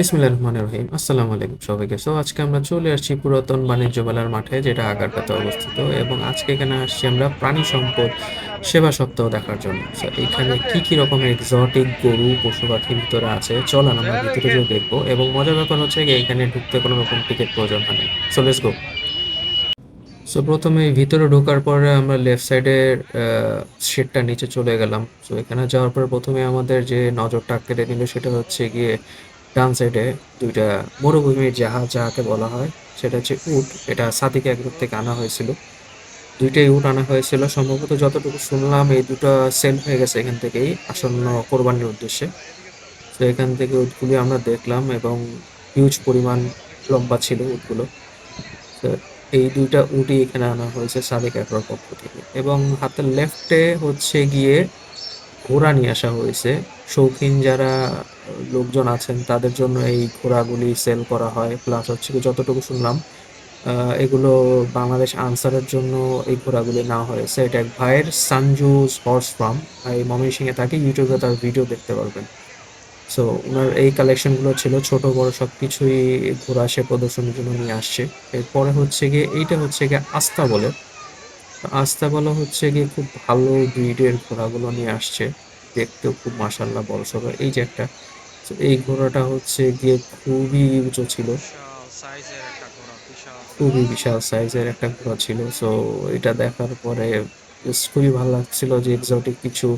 বিসমিল্লাহির রহমানির রহিম। আসসালামু আলাইকুম সবাইকে। সো আজকে আমরা চলে আসছি পুরাতন বাণিজ্য মেলার মাঠে যেটা আগারগাঁতে অবস্থিত এবং আজকে এখানে আসছি আমরা প্রাণী সম্পদ সেবা সপ্তাহ দেখার জন্য। So, এখানে কি কি রকমের এক্সোটিক গরু পশু পাখির ভিতরে আছে চলেন আমরা ভিতরে যেয়ে দেখব এবং মজার ব্যাপার হচ্ছে এখানে ঢুকতে কোনো রকম টিকিট প্রয়োজন হয় না সো লেটস গো সো প্রথমে ভিতরে ঢোকার পরে আমরা লেফট সাইডের শেডটা নিচে চলে গেলাম। সো এখানে যাওয়ার পর প্রথমে আমাদের যে নজরটা কেড়ে নিল সেটা হচ্ছে গিয়ে ডান সাইডে দুইটা মরুভূমির জাহাজ যাহাকে বলা হয়, সেটা হচ্ছে উট। এটা সাদিক একদম থেকে আনা হয়েছিল। দুইটাই উট আনা হয়েছিল। সম্ভবত যতটুকু শুনলাম, এই দুটো সেল হয়ে গেছে এখান থেকেই আসন্ন কোরবানির উদ্দেশ্যে। তো এখান থেকে উটগুলি আমরা দেখলাম এবং হিউজ পরিমাণ লম্বা ছিল উটগুলো। তো এই দুইটা উটই এখানে আনা হয়েছে সাদিক একর পক্ষ থেকে। এবং হাতের লেফটে হচ্ছে গিয়ে ঘোড়া নিয়ে আসা হয়েছে। শৌখিন যারা লোকজন আছেন, তাদের জন্য এই ঘোড়াগুলি সেল করা হয়। প্লাস হচ্ছে যতটুকু শুনলাম এগুলো বাংলাদেশ আনসারের জন্য এই ঘোড়াগুলি নেওয়া হয়েছে এটা এক ভাইয়ের সানজুস হর্স ফার্ম এই ময়মনসিংহে থাকে ইউটিউবে তার ভিডিও দেখতে পারবেন। সো ওনার এই কালেকশনগুলো ছিল ছোট, বড় সব কিছুই ঘোড়া সে প্রদর্শনীর জন্য নিয়ে আসছে। এরপরে হচ্ছে গিয়ে, এইটা হচ্ছে গিয়ে আস্থা বলে। আস্থা বলা হচ্ছে গিয়ে খুব ভালো ব্রিডের ঘোড়াগুলো নিয়ে আসছে। দেখতেও খুব মাসাল্লাহ বড় সড়ো। এই যে একটা তো এই ঘোড়াটা হচ্ছে গিয়ে খুবই উঁচু ছিল। খুবই বিশাল সাইজের একটা ঘোড়া ছিল। সো এটা দেখার পরে খুবই ভালো লাগছিল যে এক্সোটিক কিছু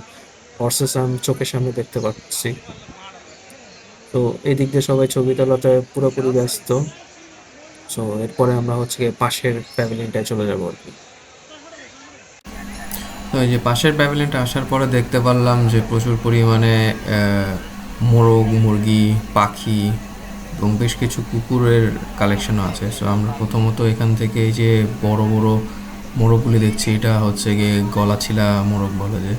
হর্সেস আমি চোখের সামনে দেখতে পাচ্ছি। তো এই দিক দিয়ে সবাই ছবি তোলাতে পুরোপুরি ব্যস্ত। সো এরপরে আমরা হচ্ছে পাশের প্যাভিলিয়নটায় চলে যাব আর কি। তো এই যে পাশের প্যাভিলিয়নটা আসার পরে দেখতে পারলাম যে প্রচুর পরিমাণে মোরগ, মুরগি, পাখি এবং বেশ কিছু কুকুরের কালেকশনও আছে। সো আমরা প্রথমত এখান থেকে এই যে বড় বড় মোরগগুলি দেখছি, এটা হচ্ছে গিয়ে গলাছিলা মোরগ বলে যে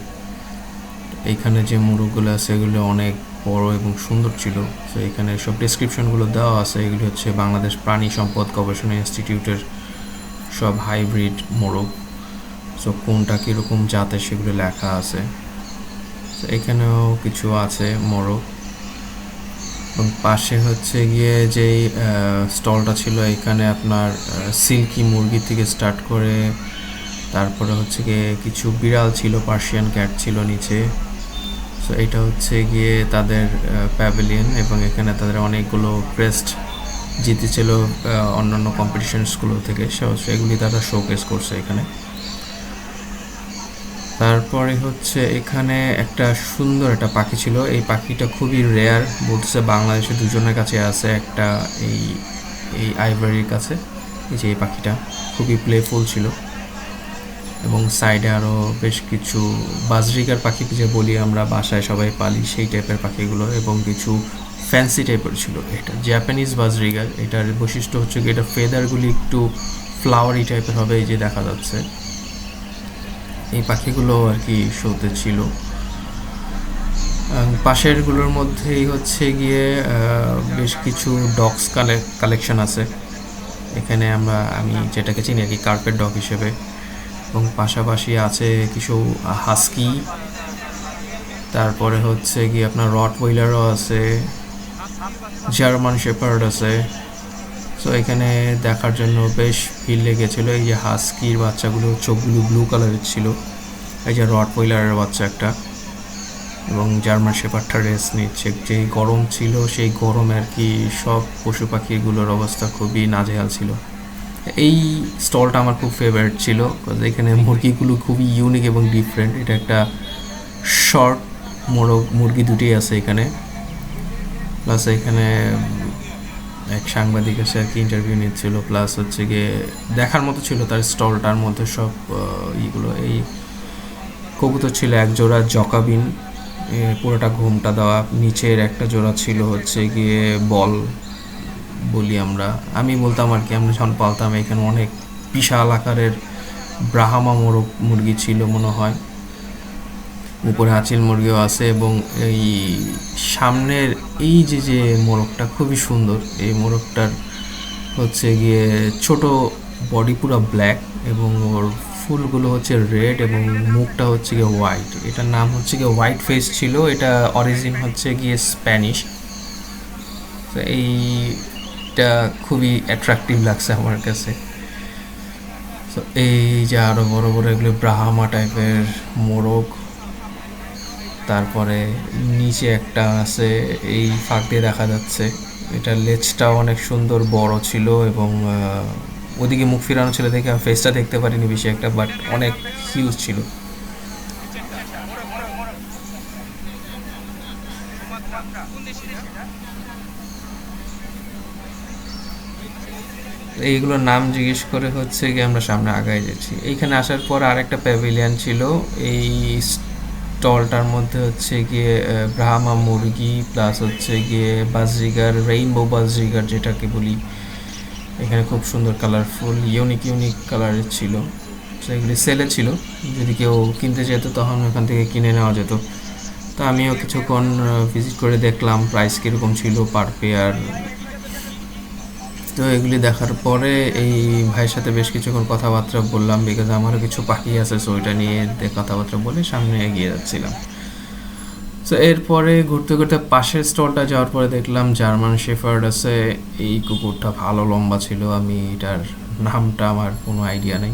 এইখানে যে মোরগগুলো আছে, এগুলো অনেক বড় এবং সুন্দর ছিল। তো এখানে সব ডেসক্রিপশনগুলো দেওয়া আছে। এগুলি হচ্ছে বাংলাদেশ প্রাণী সম্পদ গবেষণা ইনস্টিটিউটের সব হাইব্রিড মোরগ। সো কোনটা কীরকম জাতের সেগুলো লেখা আছে। এখানেও কিছু আছে মোরগ। এবং পাশে হচ্ছে গিয়ে যেই স্টলটা ছিল, এখানে আপনার সিল্কি মুরগি থেকে স্টার্ট করে, তারপরে হচ্ছে গিয়ে কিছু বিড়াল ছিল, পার্সিয়ান ক্যাট ছিল নিচে। সো এটা হচ্ছে গিয়ে তাদের প্যাভিলিয়ন এবং এখানে তাদের অনেকগুলো ক্রেস্ট জিতেছিল অন্যান্য কম্পিটিশনসগুলো থেকে। সেগুলি তারা শোকেস করছে এখানে। তারপরে হচ্ছে এখানে একটা সুন্দর একটা পাখি ছিল। এই পাখিটা খুবই রেয়ার বলতেছে বাংলাদেশে দুজনের কাছে আছে, একটা এই এই আইভারির কাছে। এই যে এই পাখিটা খুবই প্লেফুল ছিল। এবং সাইডে আরও বেশ কিছু বাজরিকার পাখি যে বলি আমরা বাসায় সবাই পালি, সেই টাইপের পাখিগুলো এবং কিছু ফ্যান্সি টাইপের ছিল। এটা জাপানিজ বাজরিগার, এটার বৈশিষ্ট্য হচ্ছে কি, এটা ফেদারগুলি একটু ফ্লাওয়ারি টাইপের হবে, এই যে দেখা যাচ্ছে। এই পাখিগুলো আর কি শোতে ছিল। পাশেরগুলোর মধ্যেই হচ্ছে গিয়ে বেশ কিছু ডগস কালেকশন আছে। এখানে আমরা, আমি যেটাকে চিনি আর কি, কার্পেট ডগ হিসেবে। এবং পাশাপাশি আছে কিছু হাস্কি। তারপরে হচ্ছে গিয়ে আপনার রট ওয়েলারও আছে। জার্মান শেপার্ড আছে। সো এখানে দেখার জন্য বেশ ভিড় লেগেছিলো। এই যে হাস্কির বাচ্চাগুলো, চোখগুলো ব্লু কালারের ছিল। এই যে রড ওয়েলারের বাচ্চা একটা। এবং জার্মান শেপারটা রেস্ট নিচ্ছে। যেই গরম ছিল, সেই গরমে আর কি সব পশু পাখিগুলোর অবস্থা খুবই নাজেহাল ছিল। এই স্টলটা আমার খুব ফেভারিট ছিল। এখানে মুরগিগুলো খুবই ইউনিক এবং ডিফারেন্ট এটা একটা শর্ট মোরগ, মুরগি দুটি আছে এখানে। প্লাস এখানে এক সাংবাদিক এসে আর কি ইন্টারভিউ নিচ্ছিল প্লাস হচ্ছে গিয়ে দেখার মতো ছিল তার স্টলটার মধ্যে সব ইগুলো, এই কবুতর ছিল এক জোড়া জকাবিন পুরোটা ঘুমটা দেওয়া, নিচের একটা জোড়া ছিল হচ্ছে গিয়ে বল বলি আমরা। আমি বলতাম আর কি, আমরা যখন পালতাম এখানে অনেক বিশাল আকারের ব্রাহামা মোরগ মুরগি ছিল মনে হয়। উপরে হাঁচিল মুরগিও আছে এবং এই সামনের এই যে যে মোরগটা খুবই সুন্দর। এই মোরগটার হচ্ছে গিয়ে ছোট বডি পুরো ব্ল্যাক এবং ওর ফুলগুলো হচ্ছে রেড এবং মুখটা হচ্ছে গিয়ে হোয়াইট এটার নাম হচ্ছে গিয়ে হোয়াইট ফেস ছিল, এটা অরিজিন হচ্ছে গিয়ে স্প্যানিশ তো এইটা খুবই অ্যাট্রাকটিভ লাগছে আমার কাছে। তো এই যে আরও বড় বড় এগুলো ব্রাহামা টাইপের মোরগ তারপরে নিচে একটা আছে, এই ফাঁক দিয়ে দেখা যাচ্ছে। এটার লেজটাও অনেক সুন্দর বড় ছিল এবং ওদিকে মুখ ফিরানো ছিল দেখে আমি ফেসটা দেখতে পারিনি বেশি একটা বাট অনেক হিউজ ছিল। এইগুলোর নাম জিজ্ঞেস করে হচ্ছে গিয়ে আমরা সামনে আগায় যাচ্ছি। এইখানে আসার পর আরেকটা প্যাভিলিয়ান ছিল, এই স্টলটার মধ্যে হচ্ছে গিয়ে ব্রাহ্মা মুরগি প্লাস হচ্ছে গিয়ে বাজরিগার রেইনবো বাজরিগার যেটাকে বলি। এখানে খুব সুন্দর কালারফুল ইউনিক ইউনিক কালারের ছিল। সেগুলি সেলে ছিল। যদি কেউ কিনতে যেত তখন ওখান থেকে কিনে নেওয়া যেত। তো আমিও কিছুক্ষণ ভিজিট করে দেখলাম প্রাইস কীরকম ছিল পার পেয়ার তো এগুলি দেখার পরে এই ভাইয়ের সাথে বেশ কিছুক্ষণ কথাবার্তা বললাম বিকজ আমারও কিছু পাখি আছে সো ওইটা নিয়ে কথাবার্তা বলে সামনে এগিয়ে যাচ্ছিলাম। তো এরপরে ঘুরতে ঘুরতে পাশের স্টলটা যাওয়ার পরে দেখলাম জার্মান শেফার্ড আছে। এই কুকুরটা ভালো লম্বা ছিল, আমি এটার নামটা আমার কোনো আইডিয়া নেই।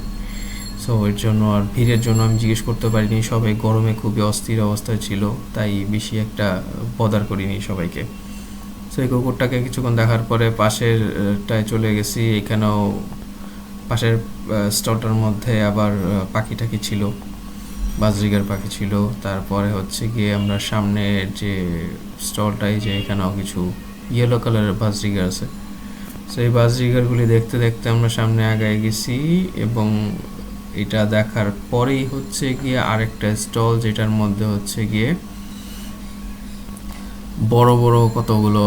সো এর জন্য আর ভিড়ের জন্য আমি জিজ্ঞেস করতে পারিনি, সবাই গরমে খুবই অস্থির অবস্থায় ছিল, তাই বেশি একটা বদার করিনি সবাইকে। এই কুকুরটাকে কিছুক্ষণ দেখার পরে পাশের টায় চলে গেছি। এখানেও পাশের স্টলটার মধ্যে আবার পাখি টাকি ছিল, বাজরিগার পাখি ছিল। তারপরে হচ্ছে গিয়ে আমরা সামনের যে স্টলটাই যে এখানেও কিছু ইয়েলো কালারের বাজরিগার আছে এই বাজরিগারগুলি দেখতে দেখতে আমরা সামনে আগায় গেছি এবং এটা দেখার পরেই হচ্ছে গিয়ে আরেকটা স্টল যেটার মধ্যে হচ্ছে গিয়ে বড় বড় কতগুলো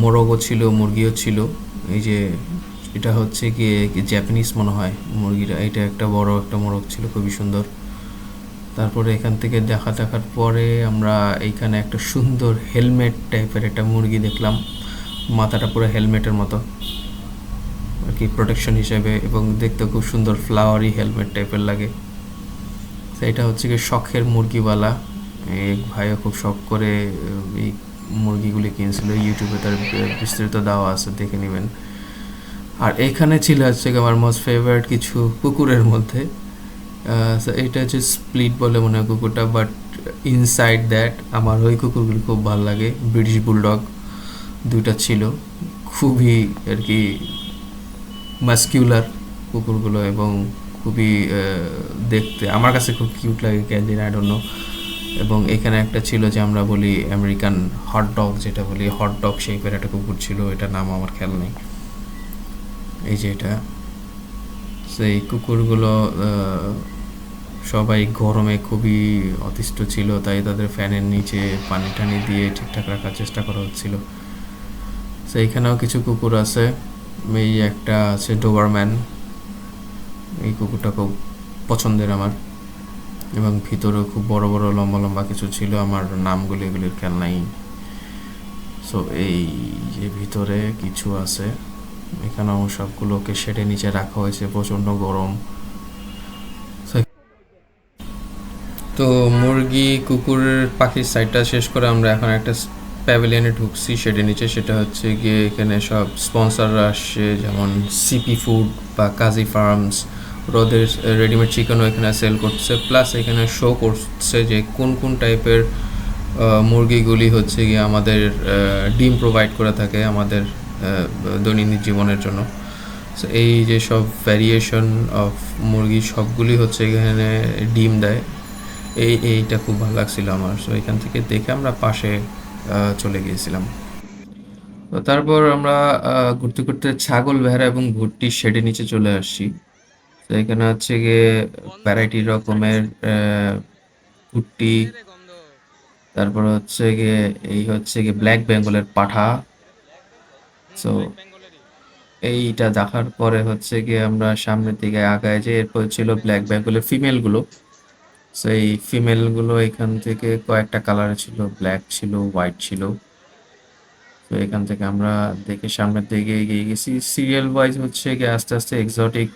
মোরগও ছিল, মুরগিও ছিল। এই যে এটা হচ্ছে কি জাপানিজ মনে হয় মুরগিটা। এটা একটা বড় একটা মোরগ ছিল, খুবই সুন্দর। তারপরে এখান থেকে দেখা দেখার পরে আমরা এইখানে একটা সুন্দর হেলমেট টাইপের একটা মুরগি দেখলাম। মাথাটা পুরো হেলমেটের মতো। আর কি প্রোটেকশন হিসেবে এবং দেখতে খুব সুন্দর ফ্লাওয়ারি হেলমেট টাইপের লাগে। তো এটা হচ্ছে কি শখের মুরগিওয়ালা। এক ভাইও খুব শখ করে এই মুরগিগুলি কিনছিল। ইউটিউবে তার বিস্তারিত দেওয়া আছে, দেখে নেবেন। আর এখানে ছিল হচ্ছে আমার মোস্ট ফেভারিট কিছু কুকুরের মধ্যে। এটা হচ্ছে স্প্লিট বলে মনে হয় কুকুরটা বাট ইনসাইড দ্যাট আমার ওই কুকুরগুলি খুব ভালো লাগে। ব্রিটিশ বুলডগ দুইটা ছিল। খুবই আর কি মাস্কিউলার কুকুরগুলো এবং খুবই দেখতে। আমার কাছে খুব কিউট লাগে কেন আই ডোন্ট নো এবং এখানে একটা ছিল যে আমরা বলি আমেরিকান হট ডগ যেটা বলি হট ডগ শেপের একটা কুকুর ছিল, এটার নাম আমার খেয়াল নেই। এই যে এটা। সেই কুকুরগুলো সবাই গরমে খুবই অতিষ্ঠ ছিল, তাই তাদের ফ্যানের নিচে পানি টানি দিয়ে ঠিকঠাক রাখার চেষ্টা করা হচ্ছিল। সেইখানেও কিছু কুকুর আছে। এই একটা আছে ডোবারম্যান এই কুকুরটা খুব পছন্দের আমার। এবং ভিতরেও খুব বড় বড়, লম্বা লম্বা কিছু ছিল। আমার নামগুলো এগুলির খেয়াল নাই। সো এই যে ভিতরে কিছু আছে, এখানেও সবগুলোকে শেডে নিচে রাখা হয়েছে, প্রচণ্ড গরম। তো মুরগি কুকুরের পাখির সাইডটা শেষ করে আমরা এখন একটা প্যাভিলিয়নে ঢুকছি শেডের নিচে। সেটা হচ্ছে গিয়ে এখানে সব স্পন্সররা আসছে, যেমন সিপি ফুড বা কাজী ফার্মস ওদের রেডিমেড চিকেনও এখানে সেল করছে। প্লাস এখানে শো করছে যে কোন কোন টাইপের মুরগিগুলি হচ্ছে গিয়ে আমাদের ডিম প্রোভাইড করে থাকে আমাদের দৈনন্দিন জীবনের জন্য। So, এই যে সব ভ্যারিয়েশন অফ মুরগি সবগুলি হচ্ছে এখানে ডিম দেয়। এই এইটা খুব ভালো লাগছিল আমার। সো এখান থেকে দেখে আমরা পাশে চলে গিয়েছিলাম। তো তারপর আমরা ঘুরতে ঘুরতে ছাগল ভেড়া এবং ভুট্টির শেডের নিচে চলে আসছি। তো এখানে হচ্ছে গিয়ে ভ্যারাইটি রকমের ভুট্টি তারপর হচ্ছে গিয়ে এই হচ্ছে গিয়ে ব্ল্যাক বেঙ্গলের পাঠা। সো এইটা দেখার পরে হচ্ছে গিয়ে আমরা সামনের দিকে আগায় যে এরপর ছিল ব্ল্যাক বেঙ্গলের ফিমেলগুলো সো এই ফিমেলগুলো এখান থেকে কয়েকটা কালার ছিল ব্ল্যাক ছিল হোয়াইট ছিল। তো এখান থেকে আমরা দেখে সামনের দিকে এগিয়ে গেছি। সিরিয়াল ওয়াইজ হচ্ছে গিয়ে আস্তে আস্তে এক্সোটিক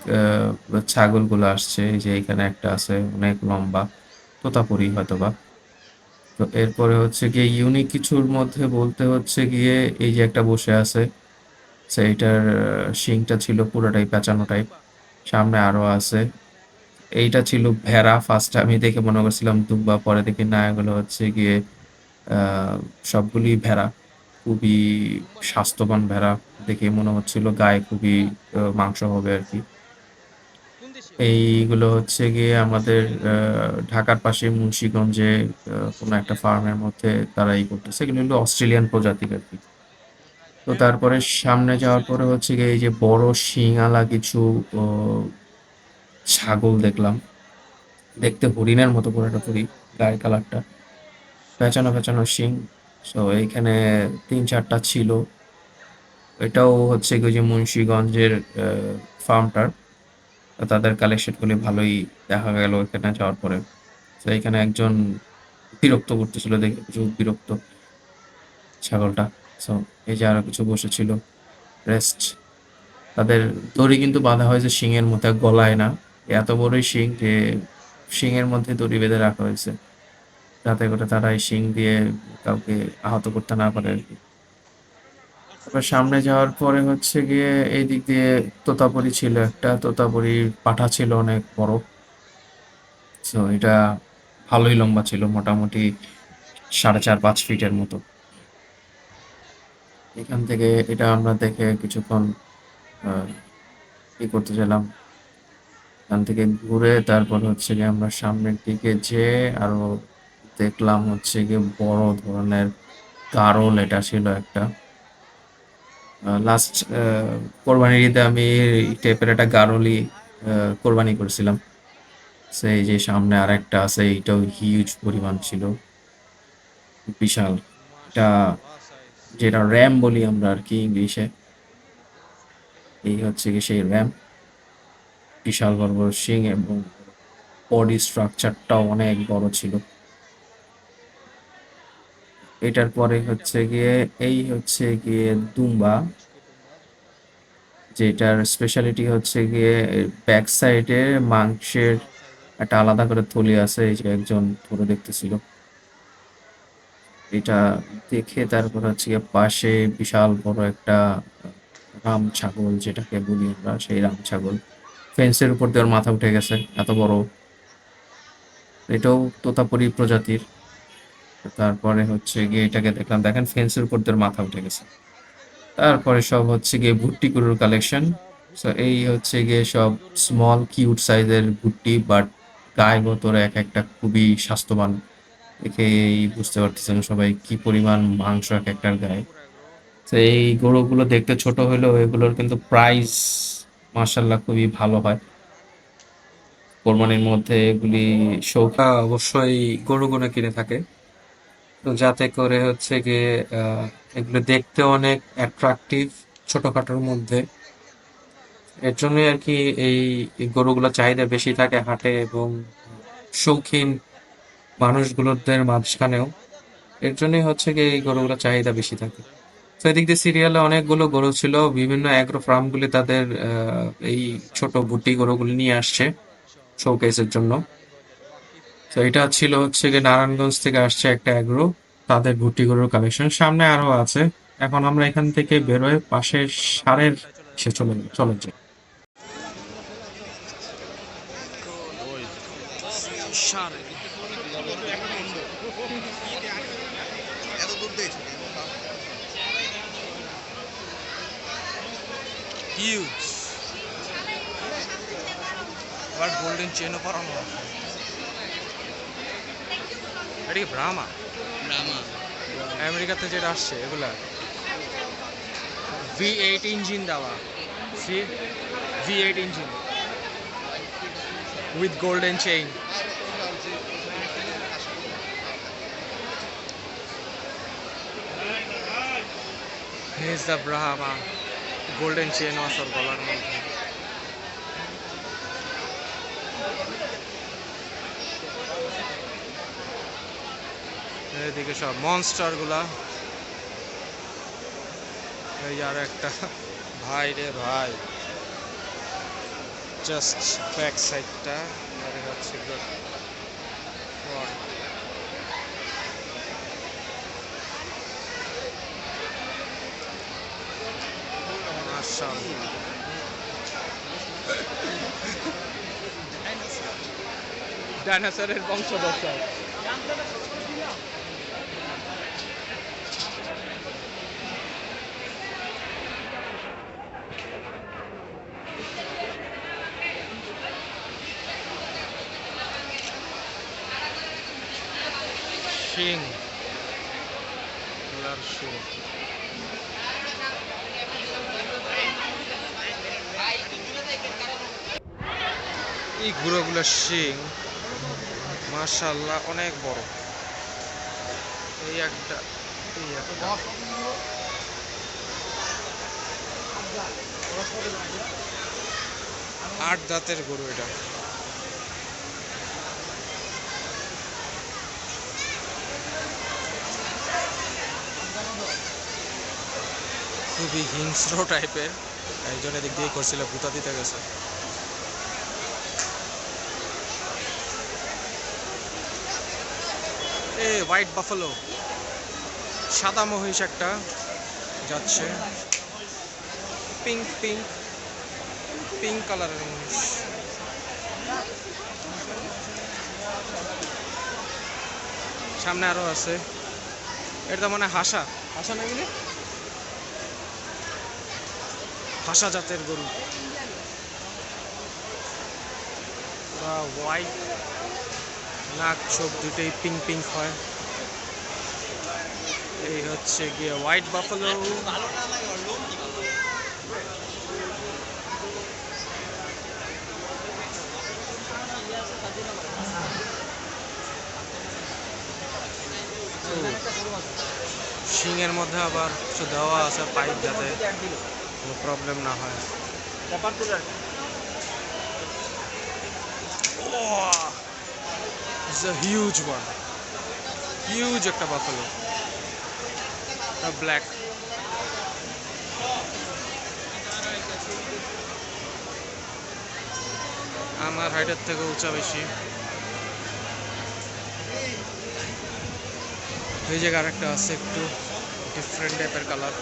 ছাগলগুলো আসছে। যে এখানে একটা আছে, অনেক লম্বা, তোতাপুরি হয়তো বা তো এরপরে হচ্ছে গিয়ে ইউনিক কিছুর মধ্যে বলতে হচ্ছে গিয়ে এই যে একটা বসে আছে সেইটার শিংটা ছিল পুরোটাই পেঁচানো টাইপ সামনে আরও আছে। এইটা ছিল ভেড়া ফার্স্ট আমি দেখে মনে করছিলাম দুব্বা, পরে দেখি না, এগুলো হচ্ছে গিয়ে সবগুলি ভেড়া। খুবই স্বাস্থ্যবান ভেড়া দেখে মনে হচ্ছিল গায়ে খুবই মাংস হবে আর কি। এইগুলো হচ্ছে গিয়ে আমাদের ঢাকার পাশে মুন্সিগঞ্জে কোনো একটা ফার্মের মধ্যে তারা এই করতেছে। এগুলো হলো অস্ট্রেলিয়ান প্রজাতির আর কি। তো তারপরে সামনে যাওয়ার পরে হচ্ছে গিয়ে এই যে বড় শিঙালা কিছু ছাগল দেখলাম। দেখতে হরিণের মতো করে একটা গায়ের কালারটা। পেঁচানো পেঁচানো শিং। সো এইখানে তিন চারটা ছিল। এটাও হচ্ছে কি যে মুন্সিগঞ্জের ফার্মটার তাদের কালেকশনগুলি ভালোই দেখা গেল এখানে যাওয়ার পরে। তো এখানে একজন বিরক্ত করতেছিল, দেখে কিছু বিরক্ত ছাগলটা। সো এই যে আরও কিছু বসেছিল রেস্ট তাদের দড়ি কিন্তু বাঁধা হয়েছে শিংয়ের মধ্যে, গলায় না। এত বড়ই শিং যে শিংয়ের মধ্যে দড়ি বেঁধে রাখা হয়েছে। যাতে করে তারা এই শিং দিয়ে কাউকে আহত করতে না পারে আর কি। তারপর সামনে যাওয়ার পরে হচ্ছে গিয়ে এই দিক দিয়ে তোতাপুরি ছিল একটা তোতাপুরির পাঠা ছিল অনেক বড়। তো এটা ভালোই লম্বা ছিল, মোটামুটি সাড়ে চার, পাঁচ ফিটের মতো। এখান থেকে এটা আমরা দেখে কিছুক্ষণ ই করতে গেলাম। এখান থেকে ঘুরে তারপর হচ্ছে গিয়ে আমরা সামনের দিকে যেয়ে আরও দেখলাম হচ্ছে গিয়ে বড় ধরনের গারল এটা ছিল একটা। লাস্ট কোরবানির ঈদে আমি এই টাইপের একটা গারলি কোরবানি করেছিলাম। সেই যে সামনে আর একটা আছে, এইটাও হিউজ পরিমাণ ছিল। বিশাল। এটা যেটা র্যাম বলি আমরা আর কি ইংলিশে। এই হচ্ছে কি সেই র্যাম বিশাল বড় বড় শিং এবং বডি স্ট্রাকচারটাও অনেক বড় ছিল। এটার পরে হচ্ছে গিয়ে, এই হচ্ছে গিয়ে দুম্বা, যেটার স্পেশালিটি হচ্ছে গিয়ে ব্যাক সাইডে মাংসের একটা আলাদা করে থলি আছে, এই যে একজন ধরে দেখতেছিল। এটা দেখে তারপর হচ্ছে গিয়ে পাশে বিশাল বড় একটা রাম ছাগল, যেটাকে বলি আমরা, সেই রাম ছাগল। ফেন্সের উপর দিয়ে মাথা উঠে গেছে, এত বড়। এটাও তোতাপুরি প্রজাতির। তারপরে হচ্ছে গিয়ে এটাকে দেখলাম, দেখেন ফেন্সের উপর ওর মাথা উঠে গেছে। তারপরে সব হচ্ছে গিয়ে ভুট্টি গরুর কালেকশন সো এই হচ্ছে গিয়ে সব স্মল কিউট সাইজের ভুট্টি বাট গায়ে গতরে এক একটা খুবই স্বাস্থ্যবান। দেখেই বুঝতে পারতেছেন সবাই কি পরিমাণ মাংস এক একটার গায়ে। তো এই গরুগুলো দেখতে ছোট হলেও এগুলোর কিন্তু প্রাইস মার্শাল্লাহ খুবই ভালো হয়। কোরবানির মধ্যে এগুলি শৌকা অবশ্যই গরুগুলো কিনে থাকে। তো যাতে করে হচ্ছে গিয়ে এগুলো দেখতে অনেক অ্যাট্রাকটিভ ছোটখাটোর মধ্যে। এর জন্যই আর কি এই গরুগুলোর চাহিদা বেশি থাকে হাটে এবং শৌখিন মানুষগুলোদের মাঝখানেও। এর জন্যই হচ্ছে কি এই গরুগুলোর চাহিদা বেশি থাকে। তো এদিক দিয়ে সিরিয়ালে অনেকগুলো গরু ছিল, বিভিন্ন অ্যাগ্রো ফার্মগুলি তাদের এই ছোট বুটি গরুগুলি নিয়ে আসছে শোকেসের জন্য। তো এটা ছিল হচ্ছে গিয়ে নারায়ণগঞ্জ থেকে আসছে একটা অ্যাগ্রো তাদের ভুট্টি গরুর কালেকশন সামনে আরও আছে। এখন আমরা এখান থেকে বেরোয় পাশে সারের সে চলে চলে যাই। হিউজ আবার গোল্ডেন চেনও পরানো এটা কি ব্রাহ্মা ব্রাহ্মা আমেরিকাতে যেটা আসছে এগুলা। ভি এইট ইঞ্জিন দেওয়া। C V eight engine with golden chain Here's the Brahma golden chain অসর গলার মধ্যে এদিকে সব মনস্টারগুলা। এই আর একটা। ভাই রে ভাই। জাস্ট ব্যাক সাইডটা দেখা যাচ্ছে ডাইনোসরের বংশধর শিং কালার শো এই ঘুরোগুলোর শিং মাশাল্লাহ অনেক বড়। এই একটা এই একটা। আট দাঁতের গরু এটা। খুবই হিংস্র টাইপের। একজন এদিক দিয়ে করছিল ভূতা দিতে গেছে। এ হোয়াইট বাফালো সাদা মহিষ একটা যাচ্ছে। পিঙ্ক পিঙ্ক পিঙ্ক কালারের মহিষ। সামনে আরও আছে। এটা মানে হাসা। হাসা না গেলে হাসা জাতের গরু। হোয়াইট নাক, চোখ দুটোই পিঙ্ক পিঙ্ক হয়। এই হচ্ছে গিয়ে হোয়াইট বাফালো শিংয়ের মধ্যে আবার কিছু দেওয়া আছে পাইপ যাতে কোনো প্রবলেম না হয় It's a huge one. Huge একটা buffalo. A black. আমার হাইটের থেকে উঁচা বেশি এই জায়গায় আরেকটা আছে একটু ডিফারেন্ট টাইপের কালার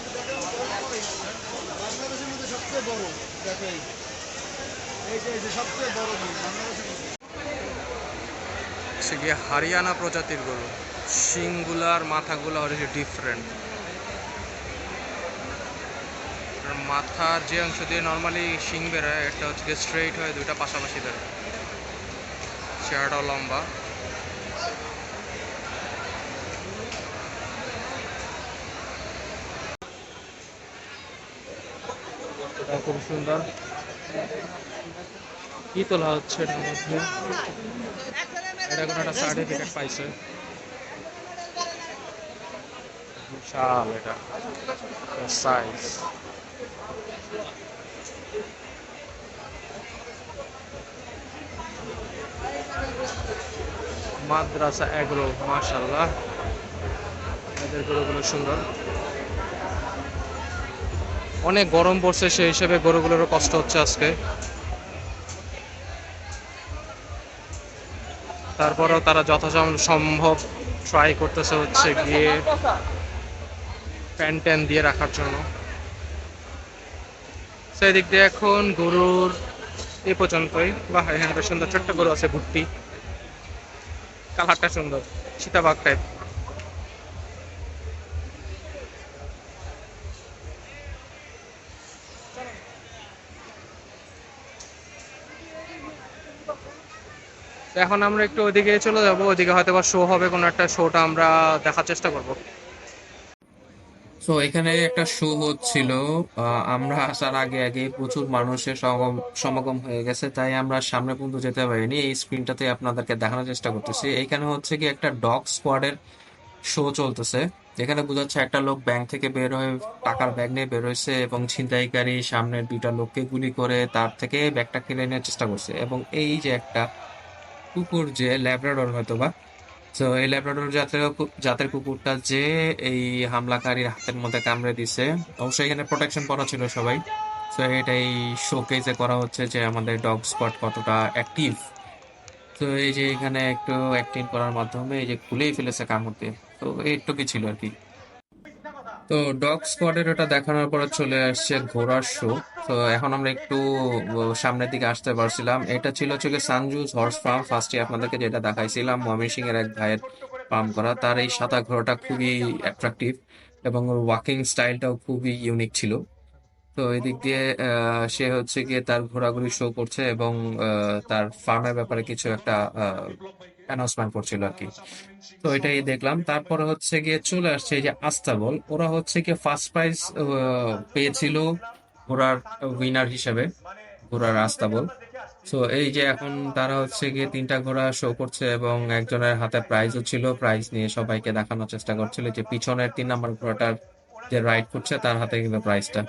হচ্ছে গিয়ে হারিয়ানা প্রজাতির গরু? শিংগুলার মাথাগুলো হচ্ছে ডিফারেন্ট মাথার যে অংশ দিয়ে নর্মালি শিং বেরোয় একটা হচ্ছে স্ট্রেইট হয়, দুইটা পাশাপাশি বেরোয় চেহারাটাও লম্বা। খুব সুন্দর। কি তোলা হচ্ছে এটার মধ্যে? এটা কোনো একটা সার্টিফিকেট পাইছে। বিশাল এটা। সাইজ মাদ্রাসা এগ্রো মাশাল্লাহ এদের গরুগুলো সুন্দর। অনেক গরম পড়ছে, সেই হিসেবে গরুগুলোরও কষ্ট হচ্ছে আজকে। তারপরেও তারা যথাসম্ভব ট্রাই করতেছে হচ্ছে গিয়ে প্যান ট্যান দিয়ে রাখার জন্য। সেই দিক দিয়ে এখন গরুর এ পর্যন্তই। বা এখানে সুন্দর ছোট্ট গরু আছে, ভুট্টি। কালারটা সুন্দর সীতাবাগ টাইপ তো এখন আমরা একটু ওইদিকে চলে যাব ওইদিকে হয়তো বা শো হবে, কোনো একটা শোটা আমরা দেখার চেষ্টা করব। সো এখানে একটা শো হচ্ছিল আমরা আসার আগে আগে প্রচুর মানুষের সমাগম সমাগম হয়ে গেছে, তাই আমরা সামনে পর্যন্ত যেতে পারিনি। এই স্ক্রিনটাতে আপনাদেরকে দেখানোর চেষ্টা করতেছি। এখানে হচ্ছে কি একটা ডগ স্কোয়াডের শো চলতেছে। এখানে বোঝাচ্ছে একটা লোক ব্যাংক থেকে বের হয়ে টাকার ব্যাগ নিয়ে বের হয়েছে এবং ছিনতাইকারী সামনের দুইটা লোককে গুলি করে তার থেকে ব্যাগটা কেড়ে নেওয়ার চেষ্টা করছে। এবং এই যে একটা কুকুর যে ল্যাব্রাডর হয়তো বা তো এই ল্যাব্রাডর জাতের জাতের কুকুরটা যে এই হামলাকারীর হাতের মধ্যে কামড়ে দিছে অবশ্যই এখানে প্রোটেকশন করা ছিল সবাই। তো এটাই শোকেজে করা হচ্ছে যে আমাদের ডগ স্পট কতটা অ্যাক্টিভ তো এই যে এখানে একটু অ্যাক্টিং করার মাধ্যমে এই যে খুলেই ফেলেছে কামড় দিয়ে। তো এইটুকুই ছিল আর কি। তো ডগ স্কোয়াডের ওটা দেখানোর পরে চলে আসছে ঘোড়ার শো। তো এখন আমরা একটু সামনের দিকে আসতে পারছিলাম। এটা ছিল হচ্ছে সানজুজ হর্স ফার্ম। ফার্স্টে আপনাদেরকে যেটা দেখাইছিলাম ময়মনসিংহ এর এক ভাইয়ের ফার্ম করা। তার এই সাদা ঘোড়াটা খুবই অ্যাট্রাকটিভ এবং ওর ওয়াকিং স্টাইলটাও খুবই ইউনিক ছিল। তো এদিক দিয়ে সে হচ্ছে গিয়ে তার ঘোরাঘুরি শো করছে এবং তার ফার্মের ব্যাপারে কিছু একটা অ্যানাউন্সমেন্ট করছিল আর কি। তো এটাই দেখলাম। তারপরে হচ্ছে গিয়ে চলে আসছে যে আস্তাবল ওরা হচ্ছে গিয়ে ফার্স্ট প্রাইজ পেয়েছিল ঘোড়ার উইনার হিসেবে, ঘোড়ার আস্তাবল তো এই যে এখন তারা হচ্ছে গিয়ে তিনটা ঘোড়া শো করছে এবং একজনের হাতে প্রাইজও ছিল। প্রাইজ নিয়ে সবাইকে দেখানোর চেষ্টা করছিল যে পিছনের তিন নম্বর ঘোড়াটার যে রাইড করছে, তার হাতে কিন্তু প্রাইজটা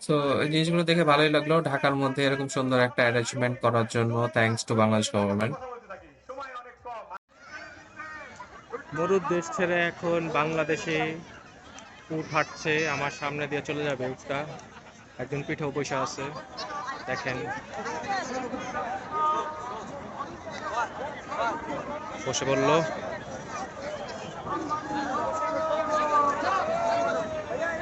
তো এই জিনিসগুলো দেখে ভালোই লাগল। ঢাকার মধ্যে এরকম সুন্দর একটা অ্যারেঞ্জমেন্ট করার জন্য থ্যাঙ্কস টু বাংলাদেশ গভর্নমেন্ট মরুর দেশ ছেড়ে এখন বাংলাদেশে উট হাঁটছে। আমার সামনে দিয়ে চলে যাবে উটটা। একজন পিঠেও বসে আছে। দেখেন। বসে বলল।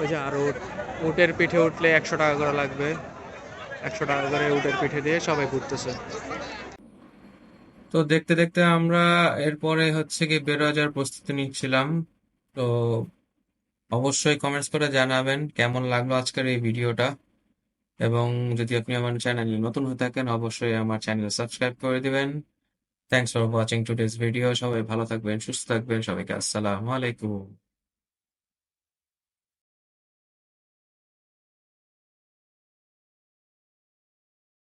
ওই যে আর উট, উটের পিঠে উঠলে একশো টাকা করে লাগবে। একশো টাকা করে উটের পিঠে দিয়ে সবাই ঘুরতেছে। তো দেখতে দেখতে আমরা এরপরে হচ্ছে কি বেরো যাওয়ার প্রস্তুতি নিচ্ছিলাম। তো অবশ্যই কমেন্টস করে জানাবেন কেমন লাগল আজকের এই ভিডিওটা এবং যদি আপনি আমার চ্যানেলে নতুন হয়ে থাকেন, অবশ্যই আমার চ্যানেল সাবস্ক্রাইব করে দিবেন। Thanks for watching today's video সবাই ভালো থাকবেন, সুস্থ থাকবেন। সবাইকে আসসালামু আলাইকুম।